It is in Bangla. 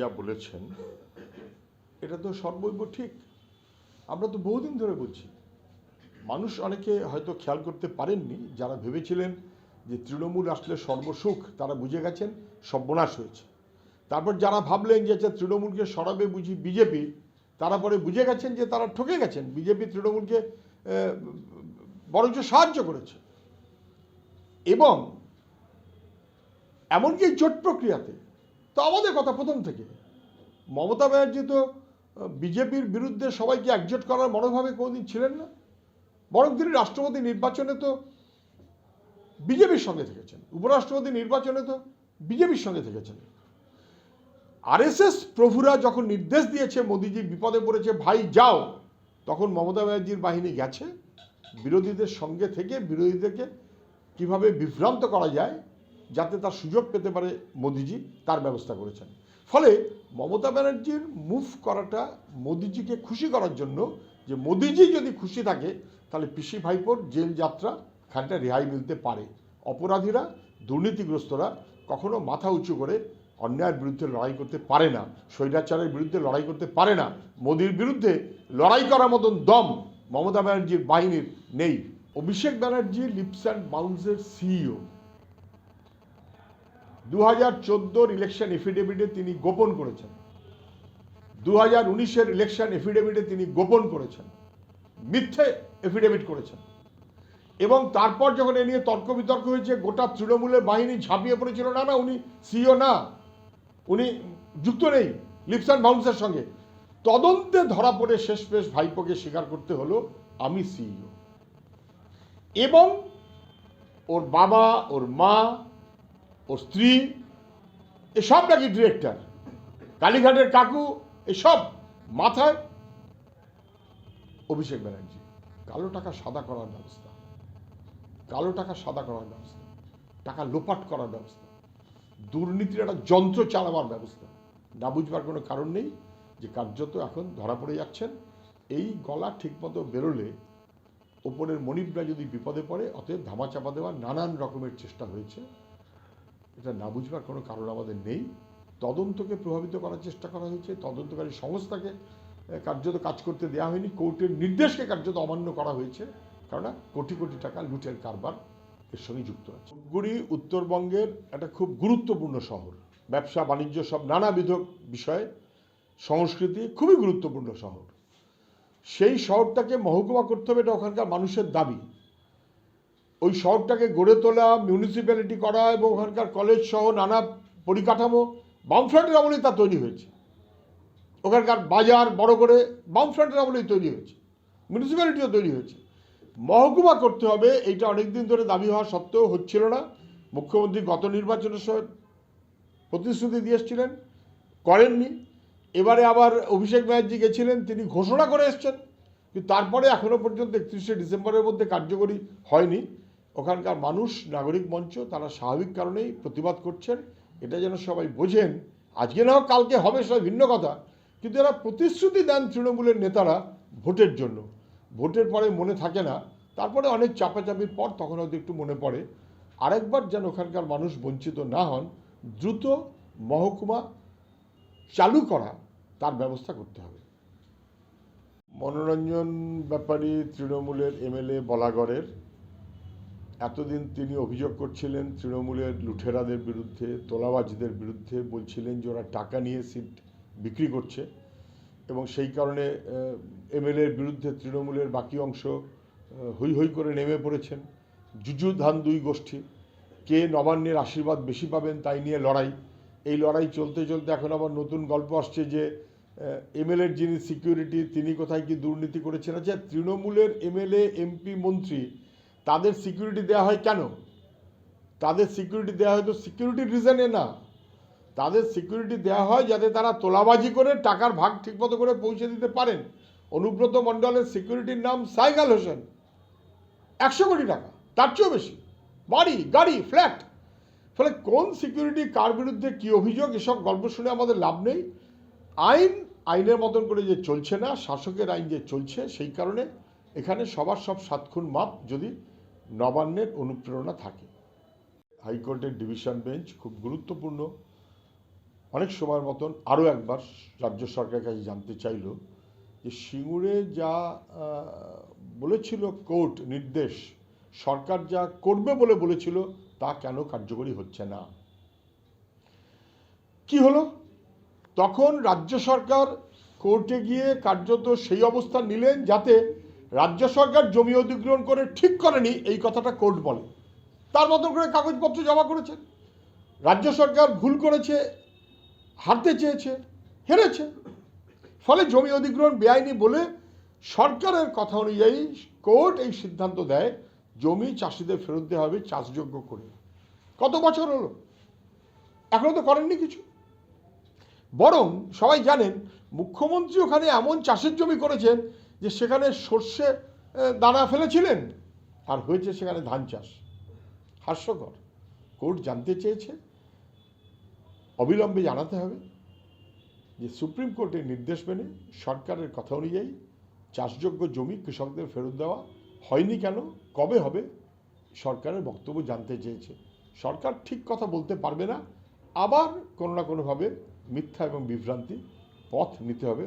যা বলেছেন, এটা তো সর্বৈব ঠিক। আমরা তো বহুদিন ধরে বলছি মানুষ অনেকে হয়তো খেয়াল করতে পারেননি, যারা ভেবেছিলেন যে তৃণমূল আসলে সর্বসুখ, তারা বুঝে গেছেন, সর্বনাশ হয়েছে। তারপর যারা ভাবলেন যে আচ্ছা তৃণমূলকে সরাবে বুঝি বিজেপি, তারা পরে বুঝে গেছেন যে তারা ঠকে গেছেন। বিজেপি তৃণমূলকে বরঞ্চ সাহায্য করেছে। এবং এমনকি জোট প্রক্রিয়াতে তো আমাদের কথা প্রথম থেকে। মমতা ব্যানার্জি তো বিজেপির বিরুদ্ধে সবাইকে একজোট করার মনোভাবে কোনোদিন ছিলেন না। বরং তিনি রাষ্ট্রপতি নির্বাচনে তো বিজেপির সঙ্গে থেকেছেন। উপরাষ্ট্রপতি নির্বাচনে তো বিজেপির সঙ্গে থেকেছেন। আরএসএস প্রভুরা যখন নির্দেশ দিয়েছে, মোদিজি বিপদে পড়েছে, ভাই যাও, তখন মমতা ব্যানার্জির বাহিনী গেছে। বিরোধীদের সঙ্গে থেকে, বিরোধীদেরকে কীভাবে বিভ্রান্ত করা যায় যাতে তার সুযোগ পেতে পারে মোদিজি তার ব্যবস্থা করেছেন। ফলে মমতা ব্যানার্জির মুভ করাটা মোদিজিকে খুশি করার জন্য যে মোদিজি যদি খুশি থাকে, তাহলে পিসি ভাইপোর জেল যাত্রা খানিকটা রেহাই মিলতে পারে। অপরাধীরা, দুর্নীতিগ্রস্তরা কখনো মাথা উঁচু করে অন্যায়ের বিরুদ্ধে লড়াই করতে পারে না, স্বৈরাচারের বিরুদ্ধে লড়াই করতে পারে না। মোদির বিরুদ্ধে লড়াই করার মতন দম মমতা ব্যানার্জির বাহিনীর নেই। অভিষেক ব্যানার্জি লিপস অ্যান্ড বাউন্সের সিইও দু হাজার চোদ্দোর ইলেকশন এফিডেভিটে তিনি গোপন করেছেন। দু হাজার উনিশের ইলেকশন এফিডেভিটে তিনি গোপন করেছেন। মিথ্যে এফিডেভিট করেছেন। এবং তারপর যখন এ নিয়ে তর্ক বিতর্ক হয়েছে, গোটা তৃণমূলের বাহিনী ঝাঁপিয়ে পড়েছিল। না না, উনি সিও না। উনি যুক্ত নেই লিপসান বাউন্সের সঙ্গে। তদন্তে ধরা পড়ে শেষ পেশ ভাইপোকে স্বীকার করতে হলো আমি সিইও। এবং ওর বাবা, ওর মা ওর স্ত্রী এসব নাকি ডিরেক্টর কালীঘাটের কাকু এসব মাথায় অভিষেক ব্যানার্জি। কালো টাকা সাদা করার ব্যবস্থা। কালো টাকা সাদা করার ব্যবস্থা। টাকা লোপাট করার ব্যবস্থা। দুর্নীতির একটা যন্ত্র চালাবার ব্যবস্থা। না বুঝবার কোনো কারণ নেই যে কার্যত এখন ধরা পড়ে যাচ্ছেন। এই গলা ঠিকমতো বেরোলে ওপরের মনিবরা যদি বিপদে পড়ে, অতএব ধামাচাপা দেওয়ার নানান রকমের চেষ্টা হয়েছে। এটা না বুঝবার কোনো কারণ আমাদের নেই। তদন্তকে প্রভাবিত করার চেষ্টা করা হয়েছে। তদন্তকারী সংস্থাকে কার্যত কাজ করতে দেওয়া হয়নি। কোর্টের নির্দেশকে কার্যত অমান্য করা হয়েছে। কেননা কোটি কোটি টাকা লুটের কারবার এর সঙ্গে যুক্ত আছে। ধূপগুড়ি উত্তরবঙ্গের একটা খুব গুরুত্বপূর্ণ শহর। ব্যবসা, বাণিজ্য সব নানাবিধ বিষয়ে সংস্কৃতি খুবই গুরুত্বপূর্ণ শহর। সেই শহরটাকে মহকুমা করতে হবে এটা ওখানকার মানুষের দাবি। ওই শহরটাকে গড়ে তোলা মিউনিসিপ্যালিটি করা এবং ওখানকার কলেজ সহ নানা পরিকাঠামো বামফ্রন্টের আমলেই তা তৈরি হয়েছে। ওখানকার বাজার বড় করে বামফ্রন্টের আমলেই তৈরি হয়েছে। মিউনিসিপ্যালিটিও তৈরি হয়েছে। মহকুমা করতে হবে, এইটা অনেকদিন ধরে দাবি হওয়া সত্ত্বেও হচ্ছিল না। মুখ্যমন্ত্রী গত নির্বাচনের সময় প্রতিশ্রুতি দিয়ে এসেছিলেন, করেননি। এবারে আবার অভিষেক ব্যানার্জি গেছিলেন, তিনি ঘোষণা করে এসছেন। কিন্তু তারপরে এখনও পর্যন্ত একত্রিশে ডিসেম্বরের মধ্যে কার্যকরী হয়নি। ওখানকার মানুষ, নাগরিক মঞ্চ, তারা স্বাভাবিক কারণেই প্রতিবাদ করছেন। এটা যেন সবাই বোঝেন, আজকে না কালকে হবে সেটা ভিন্ন কথা। কিন্তু এরা প্রতিশ্রুতি দেন তৃণমূলের নেতারা ভোটের জন্য। ভোটের পরে মনে থাকে না, তারপরে অনেক চাপাচাপির পর তখন হয়তো একটু মনে পড়ে। আরেকবার যেন ওখানকার মানুষ বঞ্চিত না হন, দ্রুত মহকুমা চালু করা, তার ব্যবস্থা করতে হবে। মনোরঞ্জন ব্যাপারী তৃণমূলের এমএলএ বলাগড়ের এতদিন তিনি অভিযোগ করছিলেন তৃণমূলের লুঠেরাদের বিরুদ্ধে, তোলাবাজদের বিরুদ্ধে, বলছিলেন যে ওরা টাকা নিয়ে সিট বিক্রি করছে এবং সেই কারণে এমএলএর বিরুদ্ধে তৃণমূলের বাকি অংশ হৈ হৈ করে নেমে পড়েছেন। জুজু ধান দুই গোষ্ঠী, কে নবান্নের আশীর্বাদ বেশি পাবেন তাই নিয়ে লড়াই। এই লড়াই চলতে চলতে এখন আবার নতুন গল্প আসছে যে এমএলএর যিনি সিকিউরিটি, তিনি কোথায় কি দুর্নীতি করেছেন? আচ্ছা তৃণমূলের এমএলএ, এমপি, মন্ত্রী তাদের সিকিউরিটি দেওয়া হয় কেন? তাদের সিকিউরিটি দেওয়া হয় তো সিকিউরিটির রিজনে না। তাদের সিকিউরিটি দেওয়া হয় যাতে তারা তোলাবাজি করে টাকার ভাগ ঠিকমতো করে পৌঁছে দিতে পারেন। অনুব্রত মণ্ডলের সিকিউরিটির নাম সাইগাল হোসেন। একশো কোটি টাকা, তার চেয়েও বেশি। বাড়ি, গাড়ি ফ্ল্যাট ফলে কোন সিকিউরিটি কার বিরুদ্ধে কি অভিযোগ, এসব গল্প শুনে আমাদের লাভ নেই। আইন, আইনের মতন করে যে চলছে না, শাসকের আইন যে চলছে, সেই কারণে এখানে সবার সব সাতক্ষণ মাপ। যদি নবান্নের অনুপ্রেরণা থাকে। হাইকোর্টের ডিভিশন বেঞ্চ খুব গুরুত্বপূর্ণ। অনেক সময়ের মতন আরও একবার রাজ্য সরকারের কাছে জানতে চাইল যে সিঙ্গুরে যা বলেছিল কোর্ট নির্দেশ, সরকার যা করবে বলে বলেছিল তা কেন কার্যকরী হচ্ছে না? কি হলো? তখন রাজ্য সরকার কোর্টে গিয়ে কার্যত সেই অবস্থান নিলেন যাতে রাজ্য সরকার জমি অধিগ্রহণ করে ঠিক করেনি, এই কথাটা কোর্ট বলে। তার মতন করে কাগজপত্র জমা করেছেন রাজ্য সরকার ভুল করেছে, হারতে চেয়েছে, হেরেছে। ফলে জমি অধিগ্রহণ বেআইনি বলে সরকারের কথা অনুযায়ী কোর্ট এই সিদ্ধান্ত দেয়, জমি চাষিদের ফেরত দেওয়া হবে চাষযোগ্য করে। কত বছর হলো? এখনও তো করেননি কিছু। বরং সবাই জানেন, মুখ্যমন্ত্রী ওখানে এমন চাষের জমি করেছেন যে সেখানে সর্ষে দানা ফেলেছিলেন, আর হয়েছে সেখানে ধান চাষ। হাস্যকর। কোর্ট জানতে চেয়েছে। অবিলম্বে জানাতে হবে যে সুপ্রিম কোর্টের নির্দেশ মেনে সরকারের কথা অনুযায়ী চাষযোগ্য জমি কৃষকদের ফেরত দেওয়া হয়নি কেন, কবে হবে, সরকারের বক্তব্য জানতে চেয়েছে। সরকার ঠিক কথা বলতে পারবে না, আবার কোনো না কোনোভাবে মিথ্যা এবং বিভ্রান্তি পথ নিতে হবে।